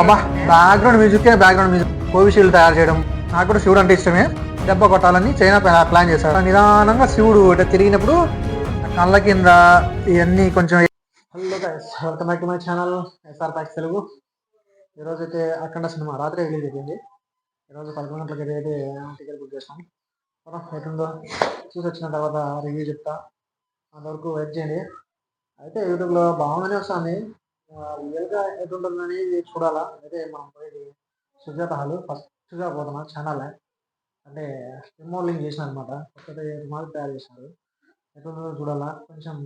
అబ్బా background music background music Covishield తయారు చేయడం. నాకు కూడా శివుడు అంటే ఇష్టమే. దెబ్బ కొట్టాలని చైనా ప్లాన్ చేశాడు. నిదానంగా శివుడు అంటే తిరిగినప్పుడు కళ్ళ కింద ఇవన్నీ కొంచెం hello guys welcome back to my channel SR packs Telugu. ఈరోజు అయితే అఖండ సినిమా రాత్రి రిలీజ్ అయిపోయింది. ఈరోజు పదకొండు గంటలకి అయితే టికెట్ బుక్ చేసాం మనం ఎటుందో చూసి వచ్చిన తర్వాత రివ్యూ చెప్తా. అంతవరకు వెయిట్ చేయండి. అయితే యూట్యూబ్లో బాగుందని వస్తుంది. రియల్గా ఎటుంటుందని చూడాలా? అయితే మనం పోయి సుజాత హాల్. ఫస్ట్గా పోతున్నాం ఛానల్. అంటే రిమోడలింగ్ చేసిన అనమాట కొత్తగా రిమాల్ తయారు చేసినారు ఎటుంటుందో చూడాలా? కొంచెం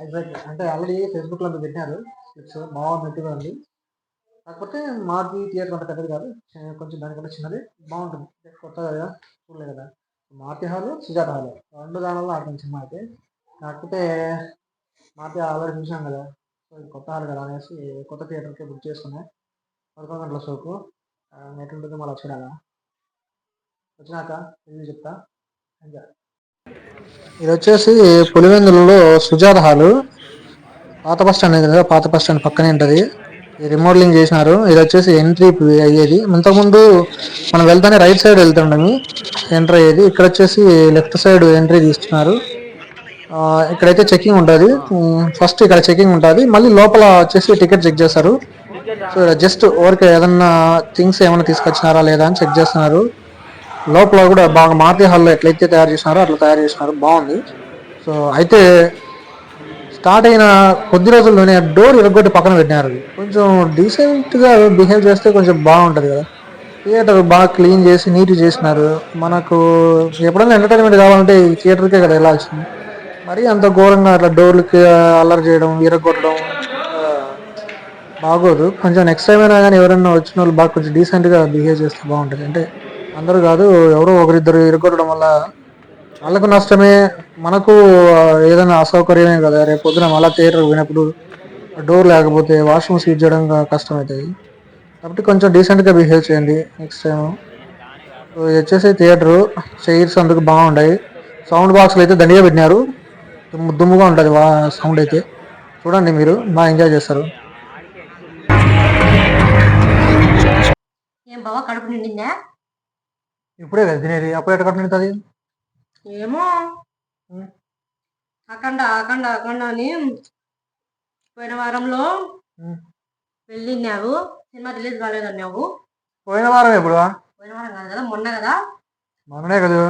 ఎగ్జాక్ట్ అంటే ఆల్రెడీ ఫేస్బుక్లో అంతా పెట్టినారు. స్లిప్స్ బాగున్నట్టుగా ఉంది కాకపోతే మాది థియేటర్ అంత పెద్దది కాదు. కొంచెం దానికంటే చిన్నది. బాగుంటుంది. కొత్తగా కదా? చూడలేదు కదా? Maruthi hall Sujatha hall. రెండు దానిలో ఆడుతుంది సినిమా అయితే. కాకపోతే మారుతి ఆల్రెడీ చూసాం కదా? సో కొత్త హాల్ కదా అనేసి కొత్త థియేటర్కి బుక్ చేసుకున్నా. పదకొండు గంటల షోకు. ఉంటుంది మళ్ళీ వచ్చినాక వచ్చినాక రివ్యూ చెప్తా. ఎంజాయ్ ఇది వచ్చేసి పులివెందులలో సుజాత హాలు. పాత బస్ స్టాండ్ కదా పాత బస్ స్టాండ్ పక్కనే ఉంటుంది. ఇది రిమోడలింగ్ చేసినారు. ఇది వచ్చేసి ఎంట్రీ అయ్యేది. ఇంతకుముందు మనం వెళ్తానే రైట్ సైడ్ వెళ్తుండమి. ఎంటర్ అయ్యేది. ఇక్కడ వచ్చేసి లెఫ్ట్ సైడ్ ఎంట్రీ తీస్తున్నారు. ఇక్కడైతే చెకింగ్ ఉంటుంది. ఫస్ట్ ఇక్కడ చెకింగ్ ఉంటుంది. మళ్ళీ లోపల వచ్చేసి టికెట్ చెక్ చేస్తారు. సో జస్ట్ ఓరికి ఏదన్నా థింగ్స్ ఏమైనా తీసుకొచ్చినారా లేదా అని చెక్ చేస్తున్నారు. లోపల కూడా బాగా మారుతి హాల్లో ఎట్లయితే తయారు చేసినారో అట్లా తయారు చేసినారు. బాగుంది. సో అయితే స్టార్ట్ అయిన కొద్ది రోజుల్లోనే డోర్ ఇరగొట్టి పక్కన పెట్టినారు. కొంచెం డీసెంట్గా బిహేవ్ చేస్తే కొంచెం బాగుంటుంది కదా. థియేటర్ బాగా క్లీన్ చేసి నీట్ చేసినారు. మనకు ఎప్పుడైనా ఎంటర్టైన్మెంట్ కావాలంటే ఈ థియేటర్కే కదా వెళ్ళాల్సింది. మరి అంత ఘోరంగా అట్లా డోర్లకి అల్లరి చేయడం ఇరగొట్టడం బాగోదు. కొంచెం నెక్స్ట్ టైం అయినా కానీ ఎవరైనా వచ్చిన వాళ్ళు బాగా కొంచెం డీసెంట్గా బిహేవ్ చేస్తే బాగుంటుంది. అంటే అందరూ కాదు ఎవరో ఒకరిద్దరు ఇరగొట్టడం వల్ల వాళ్ళకు నష్టమే మనకు ఏదైనా అసౌకర్యమే కదా. రేపు పొద్దున మళ్ళీ థియేటర్ పోయినప్పుడు డోర్ లేకపోతే వాష్రూమ్స్ యూజ్ చేయడం కష్టమవుతుంది కాబట్టి కొంచెం డీసెంట్గా బిహేవ్ చేయండి నెక్స్ట్ టైం వచ్చేసి థియేటరు చైర్స్ అందుకు బాగున్నాయి సౌండ్ బాక్స్లు అయితే దండిగా పెట్టినారు. దుమ్ము దుమ్ముగా ఉంటుంది సౌండ్ అయితే. చూడండి మీరు బాగా ఎంజాయ్ చేస్తారు. ఏం బావా కడుపు నిండిందా? ఇప్పుడే కదా తినేది. అప్పుడు ఎక్కడ నిండుతుంది? ఏమో. అఖండ అఖండ అఖండ అని పోయిన వారంలో వెళ్ళినావు సినిమా రిలీజ్ కాలేదన్నావు పోయిన వారం ఎప్పుడు పోయిన వారం కాదు కదా మొన్న కదా. మననే కదా.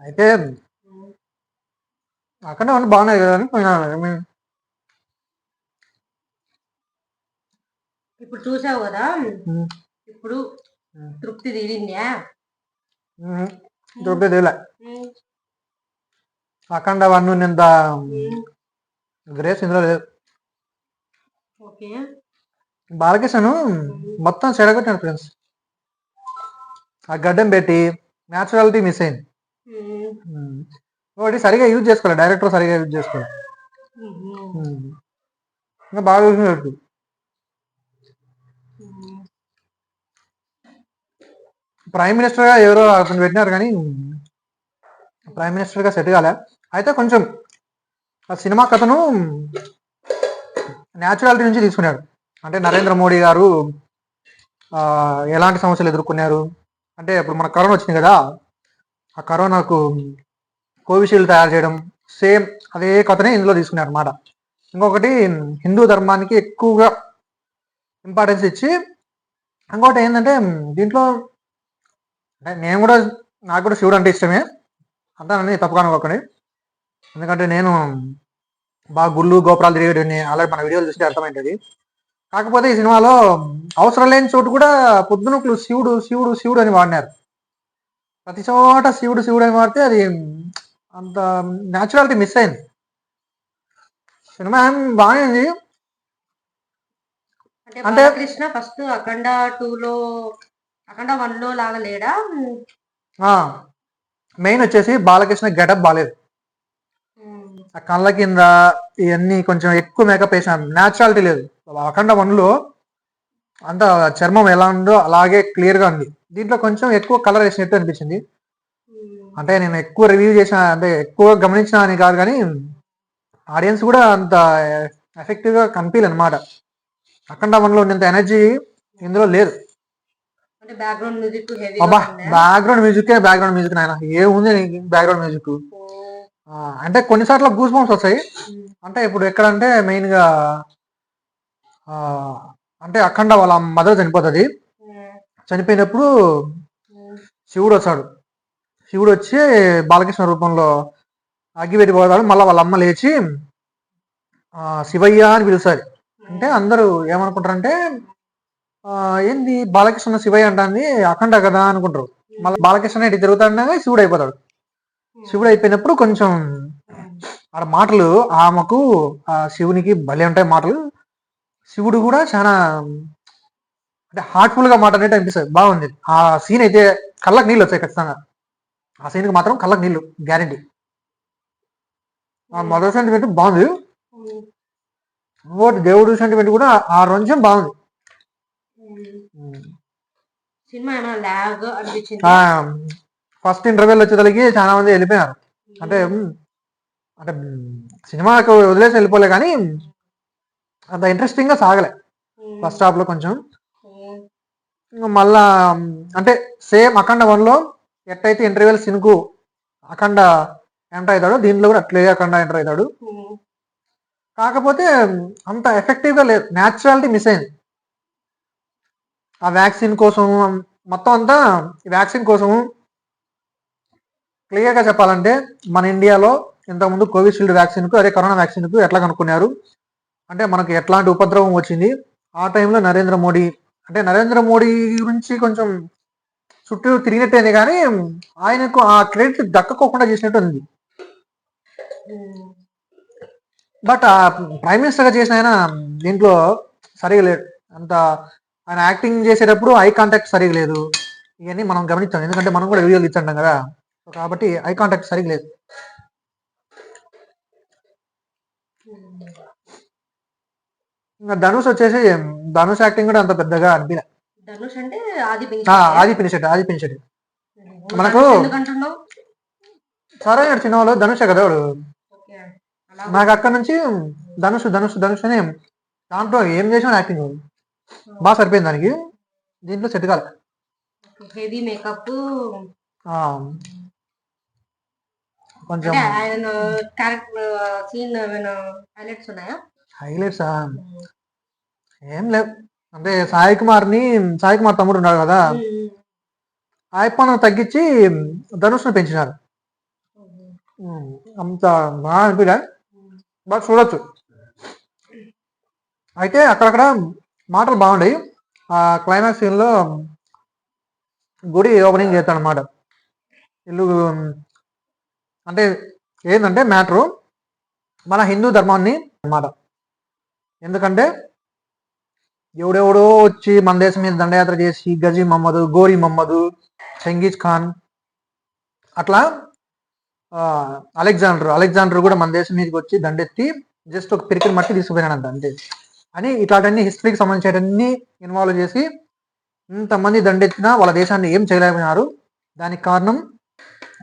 అయితే. అక్కడే ఉండి బాగున్నాయి కదా అని పోయినా ఇప్పుడు చూసావు కదా. ఇప్పుడు. తృప్తి తీరిందా? తెలియలే ఉమ్, అఖండ వన్ నింత ఉమ్, గ్రేస్ ఇందులో లేదు. బాలకృష్ణను మొత్తం చెడగొట్టాడు ఫ్రెండ్స్. ఆ గడ్డం పెట్టి న్యాచురాలిటీ మిస్ అయింది. ఒకటి సరిగా యూజ్ చేసుకోవాలి డైరెక్టర్ సరిగా యూజ్ చేసుకోవాలి ఇంకా బాగా యూజ్ ప్రైమ్ మినిస్టర్గా ఎవరో అతను పెట్టినారు కానీ ప్రైమ్ మినిస్టర్గా సెట్ కాలే. అయితే కొంచెం ఆ సినిమా కథను న్యాచురాలిటీ నుంచి తీసుకున్నాడు అంటే నరేంద్ర మోడీ గారు ఎలాంటి సమస్యలు ఎదుర్కొన్నారు? అంటే ఇప్పుడు మన కరోనా వచ్చింది కదా ఆ కరోనాకు కోవిషీల్డ్ తయారు చేయడం సేమ్ అదే కథనే ఇందులో తీసుకున్నారు అనమాట ఇంకొకటి హిందూ ధర్మానికి ఎక్కువగా ఇంపార్టెన్స్ ఇచ్చి ఇంకోటి ఏంటంటే దీంట్లో అంటే నేను కూడా నాకు కూడా శివుడు అంటే ఇష్టమే. అంటానని తప్పకనుకోకండి ఎందుకంటే నేను బాగా గుళ్ళు గోపురాలు తిరిగేటిని అలాగే మన వీడియోలు చూస్తే అర్థమైంది కాకపోతే ఈ సినిమాలో అవసరం లేని చోటు కూడా పొద్దునకులు శివుడు శివుడు శివుడు అని వాడినారు. ప్రతి చోట శివుడు శివుడు వాడితే అది అంత న్యాచురాలిటీ మిస్ అయింది. సినిమా ఏం బాగానే ఉంది. అంటే బాలకృష్ణ ఫస్ట్ అఖండ టూ లో అఖండ వన్లో లాగా లేడా? మెయిన్ వచ్చేసి బాలకృష్ణ గెటప్ బాగాలేదు ఆ కళ్ళ కింద ఇవన్నీ కొంచెం ఎక్కువ మేకప్ వేసాను న్యాచురాలిటీ లేదు. అఖండ వన్లో అంత చర్మం ఎలా ఉందో అలాగే క్లియర్గా ఉంది. దీంట్లో కొంచెం ఎక్కువ కలర్ వేసినట్టు అనిపించింది. అంటే నేను ఎక్కువ రివ్యూ చేసిన అంటే ఎక్కువ గమనించిన అని కాదు కానీ ఆడియన్స్ కూడా అంత ఎఫెక్టివ్గా కనిపించలేదు అనమాట అఖండ వన్లో ఉన్నంత ఎనర్జీ ఇందులో లేదు. అబ్బా బ్యాక్గ్రౌండ్ మ్యూజిక్ బ్యాక్గ్రౌండ్ మ్యూజిక్ నాయన ఏముంది బ్యాక్గ్రౌండ్ మ్యూజిక్ అంటే కొన్నిసార్లు గూస్ బంప్స్ వస్తాయి. అంటే ఇప్పుడు ఎక్కడంటే మెయిన్గా ఆ, అంటే అఖండ వాళ్ళ మదర్ చనిపోతుంది. చనిపోయినప్పుడు శివుడు వస్తాడు శివుడు వచ్చి బాలకృష్ణ రూపంలో అగ్గిపెట్టి పోతాడు. మళ్ళీ వాళ్ళ అమ్మ లేచి శివయ్య అని పిలుస్తారు అంటే అందరూ ఏమనుకుంటారంటే ఏంది బాలకృష్ణ శివయ్య అంటాంది అఖండ కదా అనుకుంటారు. మళ్ళీ బాలకృష్ణ ఇటు తిరుగుతాడగా శివుడు అయిపోతాడు శివుడు అయిపోయినప్పుడు కొంచెం ఆడ మాటలు ఆమెకు ఆ శివునికి భలే ఉంటాయి మాటలు. శివుడు కూడా చాలా అంటే హార్ట్ఫుల్గా మాట అనేది అనిపిస్తుంది. బాగుంది. ఆ సీన్ అయితే కళ్ళకి నీళ్ళు వచ్చాయి ఖచ్చితంగా. ఆ సీన్కి మాత్రం కళ్ళకి నీళ్ళు గ్యారంటీ ఆ మదర్ సెంటిమెంట్ బాగుంది. ఇంకోటి దేవుడు సెంటిమెంట్ కూడా ఆ రోజు బాగుంది. సినిమా లాగ్ అనిపించింది? ఫస్ట్ ఇంటర్వ్యూలు వచ్చేసరికి చాలా మంది వెళ్ళిపోయారు అంటే అంటే సినిమాకు వదిలేసి వెళ్ళిపోలే కానీ అంత ఇంట్రెస్టింగ్గా సాగలే. ఫస్ట్ హాఫ్లో కొంచెం. మళ్ళా అంటే సేమ్ అఖండ వన్లో ఎట్టయితే ఇంటర్వ్యూల్ సిన్కు అఖండ ఎంటర్ అవుతాడు దీంట్లో కూడా అట్లే అఖండ ఎంటర్ అవుతాడు. కాకపోతే అంత ఎఫెక్టివ్గా లేదు. న్యాచురాలిటీ మిస్ అయింది. ఆ వ్యాక్సిన్ కోసం మొత్తం అంతా వ్యాక్సిన్ కోసం క్లియర్గా చెప్పాలంటే మన ఇండియాలో ఇంతకుముందు కోవిషీల్డ్ వ్యాక్సిన్కు అదే కరోనా వ్యాక్సిన్కు ఎట్లా కనుక్కున్నారు? అంటే మనకు ఎట్లాంటి ఉపద్రవం వచ్చింది? ఆ టైంలో నరేంద్ర మోడీ అంటే నరేంద్ర మోడీ గురించి కొంచెం చుట్టూ తిరిగినట్టేనే కానీ ఆయనకు ఆ క్రెడిట్ దక్కకోకుండా చేసినట్టు ఉంది. బట్ ఆ ప్రైమ్ మినిస్టర్గా చేసిన ఆయన దీంట్లో సరిగా లేడు. అంత ఆయన యాక్టింగ్ చేసేటప్పుడు ఐ కాంటాక్ట్ సరిగా లేదు. ఇవన్నీ మనం గమనించాం. ఎందుకంటే మనం కూడా వీడియోలు ఇచ్చాం కదా. కాబట్టి ఐ కాంటాక్ట్ సరిగా లేదు. ఇంకా ధనుష్ వచ్చేసి ధనుష్ యాక్టింగ్ కూడా అంత పెద్దగా అనిపించలే ధనుష్ అంటే ఆది ఆ, ఆది పినిషెట్ ఆది పినిషెట్ మనకు- ఎందుకంటున్నావు? సరే చిన్న వాళ్ళు ధనుషే కదా వాడు. ఓకే. అలా నాకు అక్కడ నుంచి ధనుష్ ధనుష్ ధనుష్ అని దాంట్లో ఏం చేసినా యాక్టింగ్ బాగా సరిపోయింది దానికి. దీంట్లో సెట్ కాలే. హెవీ మేకప్ ఆ, కొంచెం అంటే ఆయన క్యారెక్టర్ సీన్ ఏమైనా హైలైట్స్ ఉన్నాయా? హైలైట్స్ ఏం లేవు. అంటే సాయి కుమార్ని సాయి కుమార్ తమ్ముడు ఉన్నాడు కదా. ఆయప్పను తగ్గించి ధనుష్ను పెంచినారు. అంత బాగా అనిపించలే బాగా చూడొచ్చు. అయితే అక్కడక్కడ మాటలు బాగుంటాయి ఆ క్లైమాక్స్ సీన్లో గుడి ఓపెనింగ్ చేస్తాడు అనమాట ఇల్లు అంటే ఏంటంటే మ్యాటరు మన హిందూ ధర్మాన్ని అన్నమాట. ఎందుకంటే ఎవడెవడో వచ్చి మన దేశం మీద దండయాత్ర చేసి గజీ మహమ్మద్ గోరీ మహమ్మద్ చెంగీజ్ ఖాన్ అట్లా అలెగ్జాండర్ అలెగ్జాండర్ కూడా మన దేశం మీదకి వచ్చి దండెత్తి జస్ట్ ఒక పిరికిన మట్టి తీసుకుపోయినాడంట అంతే. అని ఇట్లాంటి హిస్టరీకి సంబంధించినవన్నీ ఇన్వాల్వ్ చేసి ఇంతమంది దండెత్తినా వాళ్ళ దేశాన్ని ఏం చేయలేకపోయినారు. దానికి కారణం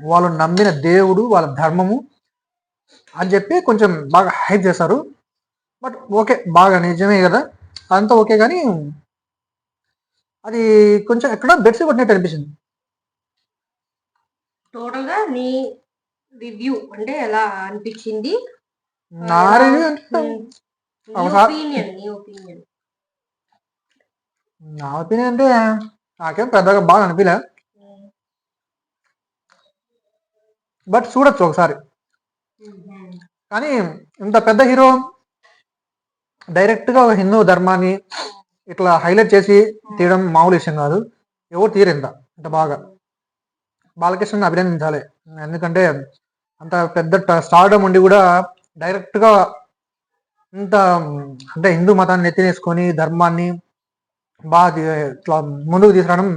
వాళ్ళు నమ్మిన దేవుడు వాళ్ళ ధర్మము అని చెప్పి కొంచెం బాగా హైప్ చేశారు. బట్ ఓకే బాగా నిజమే కదా? అంతా ఓకే కానీ అది కొంచెం ఎక్కడ బెడ్స్ కొట్టినట్టు అనిపించింది టోటల్గా నీ రివ్యూ అంటే ఎలా అనిపించింది? నా రివ్యూ అంటే ఒకసారి- ఒపీనియన్ నీ ఒపీనియన్ నా ఒపీనియన్ అంటే నాకేం పెద్దగా బాగా అనిపించలే బట్ చూడొచ్చు ఒకసారి. కానీ ఇంత పెద్ద హీరో డైరెక్ట్గా ఒక హిందూ ధర్మాన్ని ఇట్లా హైలైట్ చేసి తీయడం మామూలు విషయం కాదు. ఎవరు తీరు ఇంత బాగా. బాలకృష్ణ అభినందించాలి. ఎందుకంటే అంత పెద్ద స్టార్డమ్ ఉండి కూడా డైరెక్ట్గా ఇంత అంటే హిందూ మతాన్ని ఎత్తినేసుకొని ధర్మాన్ని బాగా ఇట్లా ముందుకు తీసుకురావడం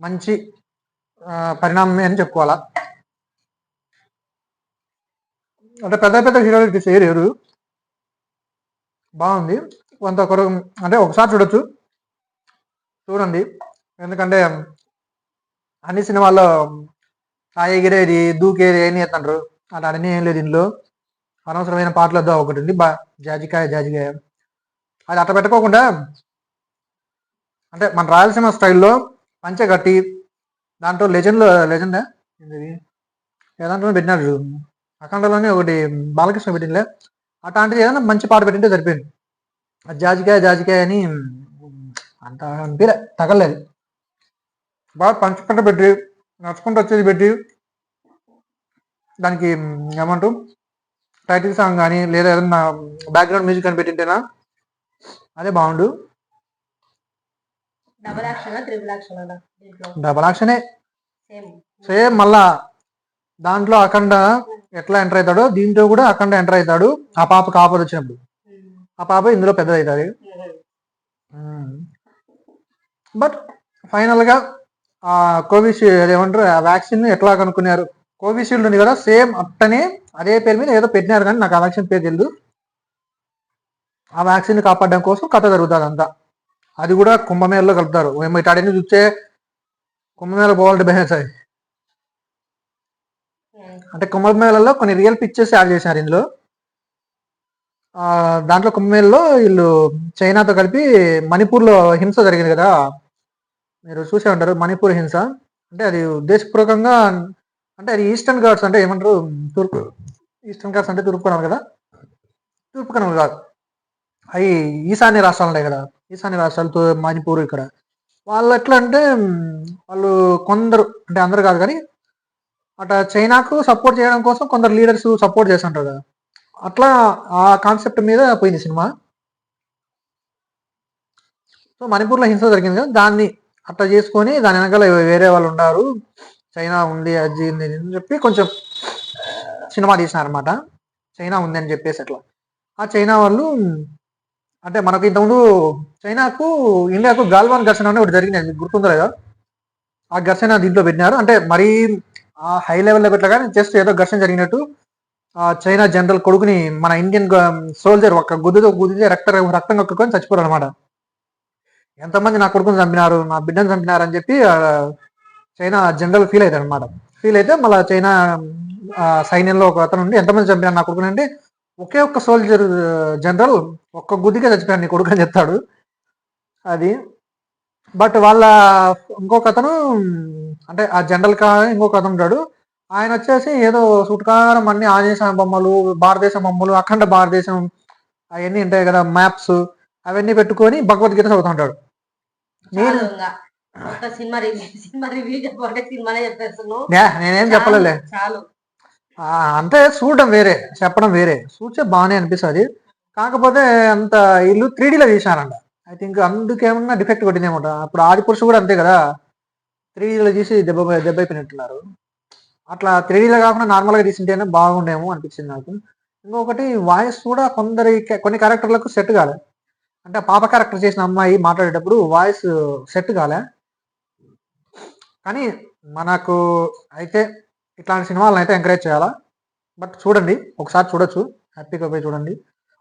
మంచి పరిణామమే అని చెప్పుకోవాలా. అంటే పెద్ద పెద్ద హీరోలు చేయలేరు బాగుంది. కొంత కొరకు అంటే ఒకసారి చూడొచ్చు. చూడండి. ఎందుకంటే అన్ని సినిమాల్లో ఆ ఎగిరేది దూకేది ఏం ఎత్తండ్రు అలా అన్నీ ఏం లేదు దీనిలో అనవసరమైన పాటలు ఒకటి ఉంది. బా జాజికాయ జాజికాయ. అది అట్ట పెట్టుకోకుండా అంటే మన రాయలసీమ స్టైల్లో పంచె కట్టి దాంట్లో లెజెండ్? లెజెండా ఏదాంట్లో పెట్టినాడు అఖండలోనే ఒకటి బాలకృష్ణ పెట్టిందిలే అట్లాంటిది ఏదైనా మంచి పాట పెట్టింటే సరిపోయింది. ఆ జాజికాయ జాజికాయ అని అంత అనిపించలే తగలేదు బాగా పంచుకుంట పెట్టి నడుచుకుంటూ వచ్చేది పెట్టి. దానికి ఏమంటూ టైటిల్ సాంగ్ కానీ లేదా ఏదన్నా బ్యాక్గ్రౌండ్ మ్యూజిక్ అని పెట్టింటేనా? అదే బాగుండు. డబల్ యాక్షన్ సేమ్ మళ్ళా దాంట్లో అఖండ ఎట్లా ఎంటర్ అవుతాడో దీంట్లో కూడా అఖండ ఎంటర్ అవుతాడు. ఆ పాప కాపర్ వచ్చినప్పుడు. ఆ పాప ఇందులో పెద్దదవుతుంది బట్ ఫైనల్గా ఆ కోవిషీల్డ్ ఏమంటారు ఆ వ్యాక్సిన్ ఎట్లా కనుక్కున్నారు? కోవిషీల్డ్ ఉంది కదా సేమ్ అట్టనే అదే పేరు మీద ఏదో పెట్టినారు కానీ నాకు ఆ వ్యాక్సిన్ పేరు తెలియదు ఆ వ్యాక్సిన్ కాపాడడం కోసం కథ జరుగుతుంది అంతా. అది కూడా కుంభమేళలో కలుపుతారు. మేము ఇటాడని చూస్తే కుంభమేళ పోవాలంటే బెహెస్ అది అంటే కుంభమేళలో కొన్ని రియల్ పిక్చర్స్ యాడ్ చేశారు ఇందులో. దాంట్లో కుంభమేళలో వీళ్ళు చైనాతో కలిపి మణిపూర్లో హింస జరిగింది కదా. మీరు చూసే ఉంటారు మణిపూర్ హింస. అంటే అది ఉద్దేశపూర్వకంగా అంటే అది ఈస్టర్న్ ఘాట్స్ అంటే ఏమంటారు? తూర్పు ఈస్టర్న్ ఘాట్స్ అంటే తూర్పు కనుమలు కదా. తూర్పు కనుమలు కాదు. అవి ఈశాన్య రాష్ట్రాలు ఉన్నాయి కదా. ఈశాన్య రాష్ట్రాలతో మణిపూర్ ఇక్కడ. వాళ్ళు ఎట్లా అంటే వాళ్ళు కొందరు అంటే అందరు కాదు కానీ అట చైనాకు సపోర్ట్ చేయడం కోసం కొందరు లీడర్స్ సపోర్ట్ చేస్తుంటారు కదా. అట్లా ఆ కాన్సెప్ట్ మీద పోయింది సినిమా. సో మణిపూర్లో హింస జరిగింది కదా దాన్ని అట్లా చేసుకొని దాని వెనకాల వేరే వాళ్ళు ఉన్నారు. చైనా ఉంది అది అని చెప్పి కొంచెం సినిమా తీసినారనమాట చైనా ఉంది అని చెప్పేసి అట్లా. ఆ చైనా వాళ్ళు అంటే మనకు ఇంతకుముందు చైనాకు ఇండియాకు గాల్వాన్ ఘర్షణ అనేది ఒకటి జరిగింది గుర్తుందో లేదా? ఆ ఘర్షణ దీంట్లో పెట్టినారు. అంటే మరీ ఆ హై లెవెల్లో పెట్టలే జస్ట్ ఏదో ఘర్షణ జరిగినట్టు ఆ చైనా జనరల్ కొడుకుని మన ఇండియన్ సోల్జర్ ఒక గుద్దుతో గుద్దితే రక్త రక్తం కక్కుకొని చచ్చిపోరు అనమాట ఎంతమంది నా కొడుకుని చంపినారు నా బిడ్డను చంపినారు అని చెప్పి చైనా జనరల్ ఫీల్ అవుతాడు అనమాట ఫీల్ అయితే మళ్ళీ చైనా సైన్యంలో ఒక అతను ఉండి ఎంతమంది చంపినారు నా కొడుకుని? అంటే ఒకే ఒక్క సోల్జర్ జనరల్ ఒక్క గుద్దికే చచ్చిపోయాను నీ కొడుకు అని చెప్తాడు. అది బట్ వాళ్ళ ఇంకొక అతను అంటే ఆ జనరల్ కా ఇంకొక అతను ఉంటాడు ఆయన వచ్చేసి ఏదో సుట్కారం అన్ని ఆంజనేయ బొమ్మలు భారతదేశం బొమ్మలు అఖండ భారతదేశం అవన్నీ ఉంటాయి కదా మ్యాప్స్ అవన్నీ పెట్టుకొని భగవద్గీత చదువుతుంటాడు. నేను నేనేం ఆ, అంటే చూడడం వేరే చెప్పడం వేరే. చూస్తే బాగానే అనిపిస్తుంది. కాకపోతే అంత ఇల్లు త్రీ డీలో తీసినారంట ఐ థింక్ అందుకేమన్నా డిఫెక్ట్ కొట్టిందేమో అప్పుడు ఆది పురుషు కూడా అంతే కదా. త్రీడీలో తీసి దెబ్బ దెబ్బ అయిపోయినట్టున్నారు. అట్లా త్రీడీలో కాకుండా నార్మల్గా తీసింటేనే బాగుండేమో అనిపించింది నాకు. ఇంకొకటి వాయిస్ కూడా కొందరి కొన్ని క్యారెక్టర్లకు సెట్ కాలే. అంటే పాప క్యారెక్టర్ చేసిన అమ్మాయి మాట్లాడేటప్పుడు వాయిస్ సెట్ కాలే. కానీ మనకు అయితే ఇట్లాంటి సినిమాలను అయితే ఎంకరేజ్ చేయాలా? బట్ చూడండి. ఒకసారి చూడొచ్చు. హ్యాపీగా పోయి చూడండి.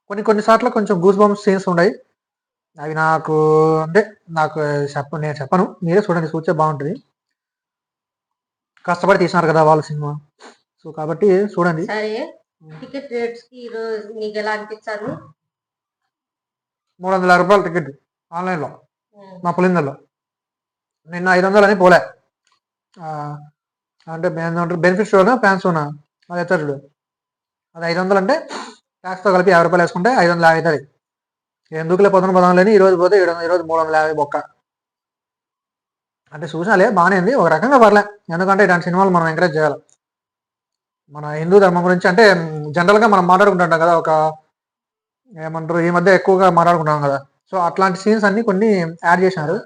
కొన్ని కొన్నిసార్లు కొంచెం గూస్ బంప్స్ సీన్స్ ఉన్నాయి అవి నాకు అంటే నాకు చెప్ప నేను చెప్పను. మీరే చూడండి చూస్తే బాగుంటుంది. కష్టపడి తీసినారు కదా వాళ్ళ సినిమా. సో కాబట్టి చూడండి. సరే టికెట్ రేట్స్కి ఈరోజు నీకు ఎలా అనిపించారు? మూడు వందల రూపాయలు టికెట్ ఆన్లైన్లో మా పులిందల్లో నిన్న ఐదు వందలు అని పోలే. అంటే బెనిఫిట్ షోనా ఫ్యాన్స్ షోనా అది ఎత్తారు చూడు? అది ఐదు వందలు అంటే ట్యాక్స్తో కలిపి యాభై రూపాయలు వేసుకుంటే ఐదు వందల యాభై అవుతుంది. ఎందుకులే పొద్దున పదం లేని ఈరోజు పోతే ఏడు వందల ఈరోజు మూడు వందల యాభై బొక్క. అంటే చూసినాలే బాగానే ఉంది. ఒక రకంగా పర్లే. ఎందుకంటే ఇలాంటి సినిమాలు మనం ఎంకరేజ్ చేయాలి. మన హిందూ ధర్మం గురించి అంటే జనరల్గా మనం మాట్లాడుకుంటాం కదా ఒక ఏమంటారు ఈ మధ్య ఎక్కువగా మాట్లాడుకుంటాం కదా. సో అట్లాంటి సీన్స్ అన్ని కొన్ని యాడ్ చేశారు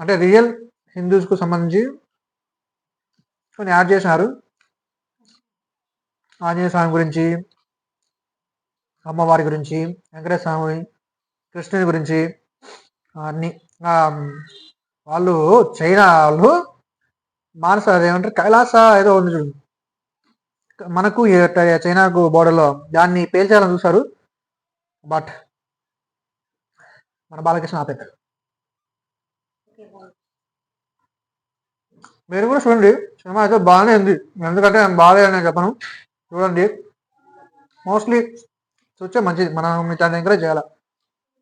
అంటే రియల్ హిందూస్కు సంబంధించి కొన్ని యాడ్ చేశారు ఆంజనేయ స్వామి గురించి అమ్మవారి గురించి వెంకటేశ్వర స్వామి కృష్ణుని గురించి అన్ని వాళ్ళు చైనా వాళ్ళు మానస ఏమంటారు కైలాస ఏదో ఉంది చూడు. మనకు చైనాకు బోర్డర్లో దాన్ని పేల్చాలని చూశారు. బట్ మన బాలకృష్ణ ఆపేశారు మీరు కూడా చూడండి. సినిమా అయితే బాగానే ఉంది. ఎందుకంటే నేను బాగాలేదని చెప్పను. చూడండి. మోస్ట్లీ వచ్చే మంచిది. మనం ఇట్లా దగ్గర చేయాలి?